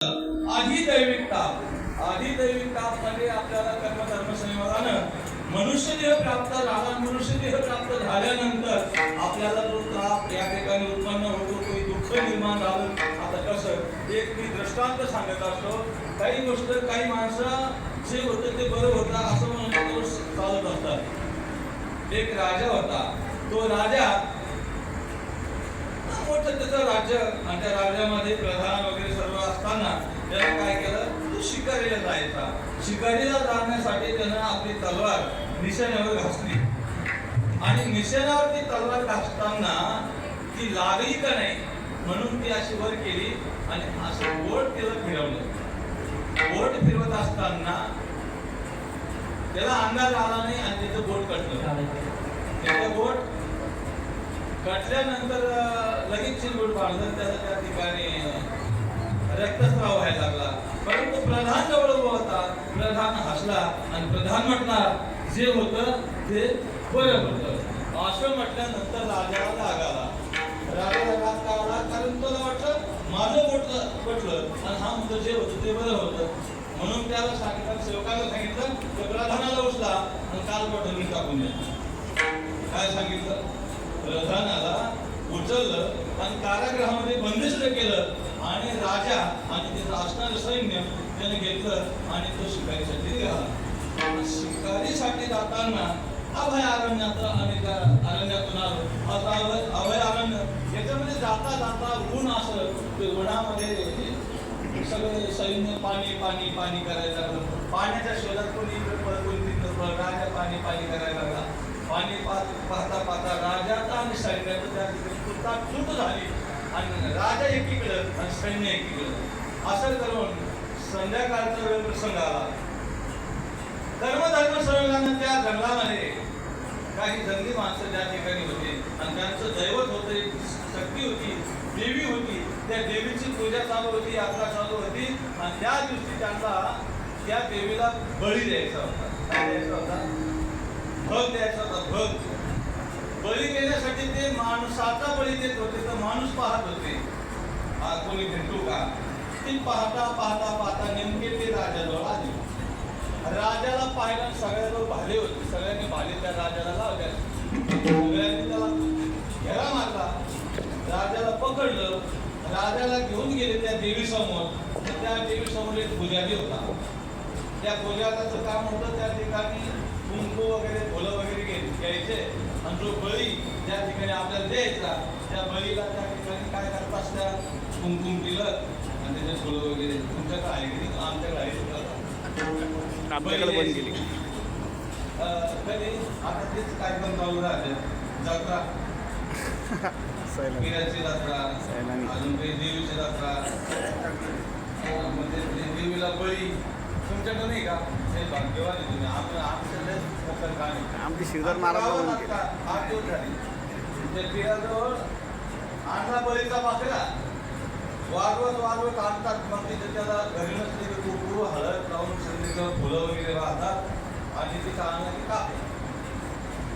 आधी दैविक ताप. आधी तापमध्ये आपल्याला कर्मधर्म संयोगानं मनुष्य देह प्राप्त झाला मनुष्य देह प्राप्त झाल्यानंतर आपल्याला जो ताप या ठिकाणी उत्पन्न होतो तो दुःख निर्माण झालं. आता कसं एक मी दृष्टांत सांगत असतो काही गोष्ट काही माणसं जे होतं ते बरं होतं असं म्हणून चालत असतात. एक राजा होता. तो राजा त्याचं राज्य आणि त्या राज्यामध्ये प्रधान वगैरे सर्व असताना त्याला काय केलं? तो शिकारीला जायचा. शिकारीला जाण्यासाठी त्यानं आपली तलवार निशाण्यावर घासली. आणि निशाण्यावर ती तलवार घासताना ती लागली का नाही म्हणून ती अशी वर केली आणि असं बोट तिला फिरवलं. बोट फिरवत असताना त्याला अंदाज आला नाही आणि त्याचं बोट कटलं. त्याचं बोट कटल्यानंतर लगेच चिरगुट पाडलं त्याला त्या ठिकाणी रक्तस्राव व्हायला लागला. परंतु प्रधान जवळ उभा होता प्रधान हसला आणि प्रधान म्हटणार जे होतं ते बरं होतं. असं म्हटल्यानंतर राजाला राग आला राजाला राग का आला कारण त्याला वाटलं माझं बोट पटलं आणि हा म्हणतो जे होतं ते बरं होतं. म्हणून त्याला सांगितलं सेवकाला सांगितलं तर प्रधानाला उचला आणि काल पाठवून टाकून द्या काय सांगितलं? प्रधानाला उचललं आणि कारागृहामध्ये बंदिस्त केलं. आणि राजा आणि त्याचं असणारं सैन्य त्याने घेतलं आणि तो शिकारीसाठी गेला शिकारीसाठी जाताना अभय अरण्यात आणि त्या अरण्यातून आलो. आता अभय अभय अरण्य याच्यामध्ये जाता जाता ऊन असं ते उन्हामध्ये सगळे सैन्य पाणी पाणी पाणी करायला लागलं. पाण्याच्या शोधात कोणी इकडे पळ कोणी तिकडे पळ राजा पाणी पाणी करायला लागला. पाहता पाहता राजाचा आणि सैन्याचा त्या ठिकाणी तुटा चूट झाली. आणि राजा एकीकडं आणि सैन्य एकीकडं. असं करून संध्याकाळचा वेळ प्रसंग आला कर्मधर्म संयोगानं त्या जंगलामध्ये काही जंगली माणसं त्या ठिकाणी होते. आणि त्यांचं दैवत होतं शक्ती होती देवी होती. त्या देवीची पूजा चालू होती यात्रा चालू होती. आणि त्या दिवशी त्यांचा त्या देवीला बळी द्यायचा होता. काय द्यायचा होता? भग द्यायचा होता भग. माणसाचा बळी देत होते तर माणूस पाहत होते. हा कोणी भेटू का? ते पाहता पाहता पाहता नेमके ते राजाजवळ आले. राजाला पाहिलं सगळ्याजवळ भाले होते. सगळ्यांनी भाले त्या राजाला लावल्या. सगळ्यांनी त्याला घेरा मारला. राजाला पकडलं. राजाला घेऊन गेले त्या देवीसमोर. त्या देवीसमोर एक पुजारी होता. त्या पुजाराचं काम होतं त्या ठिकाणी कुंकू वगैरे फुलं वगैरे घ्यायचे आणि जो बळी त्या ठिकाणी आपल्याला द्यायचा त्या बळीला त्या ठिकाणी काय करत असत्या कुंकुम दिलं आणि त्याचे फुलं वगैरे. तुमच्याकडे आहे की? आमच्याकडे आहे. तुला आपल्याकडे बंद केली कधी आता तेच कार्यक्रम चालू राहते जत्रा. पिराची जत्रा. अजून काही देवीची जत्रा. अं, म्हणजे देवीला बळी. तुमच्याकडे नाही का? आमचं श्रीधर महाराज आता आठ दिवस झाले. त्या पिराजवळ आणला बळीचा पाकळा वाजवत वाजवत आणतात मग तिथे त्याला घरी नसले की कुकू हळद लावून संध्याकाळ फुलं वगैरे वाहतात आणि तिथं आणलं की काप.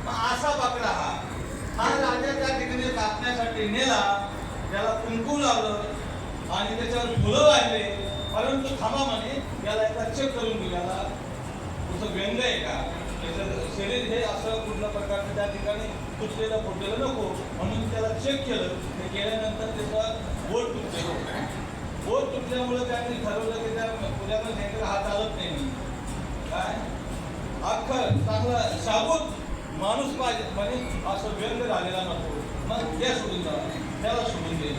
मग असा बाकडा हा. हा राजा त्या ठिकाणी कापण्यासाठी नेला. त्याला कुंकू लावलं. आणि त्याच्यावर फुलं वाहिले परंतु थांबा म्हणे याला एकदा चेक करून घेऊ असं व्यंग आहे का? त्याचं शरीर हे असं कुठल्या प्रकारचं त्या ठिकाणी तुटलेलं फुटलेलं नको. म्हणून त्याला चेक केलं. ते केल्यानंतर त्याचं बोट तुटलेलं बोट तुटल्यामुळे त्यांनी ठरवलं की त्या पुण्यामध्ये सांगितलं हा चालत नाही काय? अख्खं चांगला शाबूत माणूस पाहिजे. म्हणजे असं व्यंग झालेला नको. मग त्या सोडून जा. त्याला सोडून दे.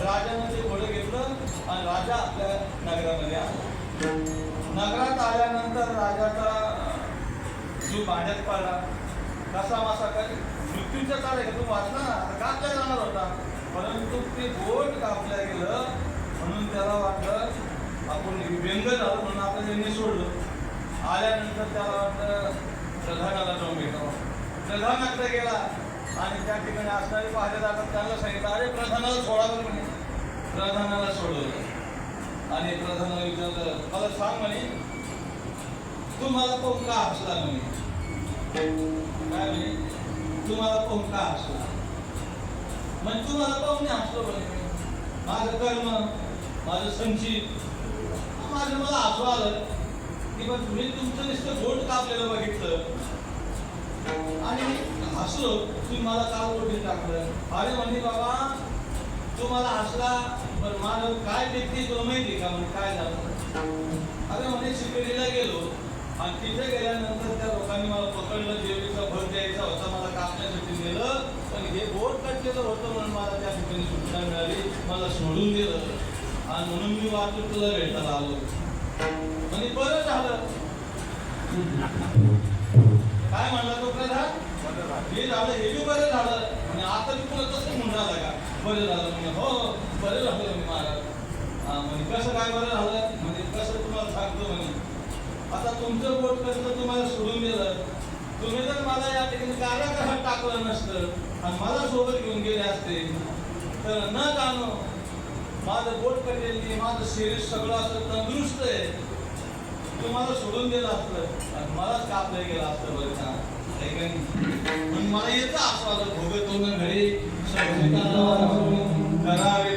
राजानं ते घोडं घेतलं आणि राजा आपल्या नगरामध्ये आला. नगरात आल्यानंतर राजाचा जो भांड्यात पडला कसा मासा काही मृत्यूच्या काळ आहे तू वाचला ना? कापल्या जाणार होता? परंतु ते बोट कापल्या गेलं म्हणून त्याला वाटलं आपण व्यंग झालं म्हणून आपण त्यांनी सोडलं. आल्यानंतर त्याला वाटलं प्रधानाला जाऊन भेटावं. प्रधानाकडे गेला आणि त्या ठिकाणी असणारे पाहिले जातात त्यांना सांगितलं अरे प्रधानाला सोडावं म्हणे प्रधानाला सोडवलं. आणि प्रधानाला विचारलं सांग म्हणे तू मला पाहून का हसला म्हणे. काय म्हणे? तू मला पाहून का हसला. म्हणजे तू मला पाहून नाही हसलो म्हणे. माझं कर्म माझं संचित माझं मला हसू आलं. की बघ मी तुमचं नुसतं बोट कापलेलं बघितलं. आणि हसलो तुम्ही मला का बोटीत टाकलं. अरे म्हणजे बाबा तो मला हसला पण माझं काय व्यक्ती तुला माहिती का? म्हणून काय झालं? अरे म्हणजे शिकरीला गेलो. आणि तिथे गेल्यानंतर त्या लोकांनी मला पकडलं जेवढीचा भर द्यायचा होता मला कापण्यासाठी नेलं. पण हे बोट कटलेलं होतं म्हणून मला त्या ठिकाणी सुटका मिळाली. मला सोडून दिलं. आणि म्हणून मी वाचून तुला भेटायला आलो. म्हणजे बरं झालं. काय म्हणला तो प्रधान? हे झालं हे बी बरं झालं. आणि आता मी तुला तसं म्हणणार का? बरं झालं म्हणजे हो बरं झालं मी महाराज. म्हणजे कसं काय बरं झालं? म्हणजे कसं तुम्हाला सांगतो म्हणे आता तुमचं बोट कसं तुम्हाला सोडून दिलं? तुम्ही जर मला या ठिकाणी कारागृहात टाकलं नसतं आणि मला सोबत घेऊन गेले असते तर न जाणं माझं बोट कटलेली माझं शरीर सगळं असं तंदुरुस्त आहे. तुम्हाला सोडून दिलं असतं आणि मलाच कापलं गेलं असतं बरं का. मला येतं असं भोगतो ना घरी संस्कृताला करावे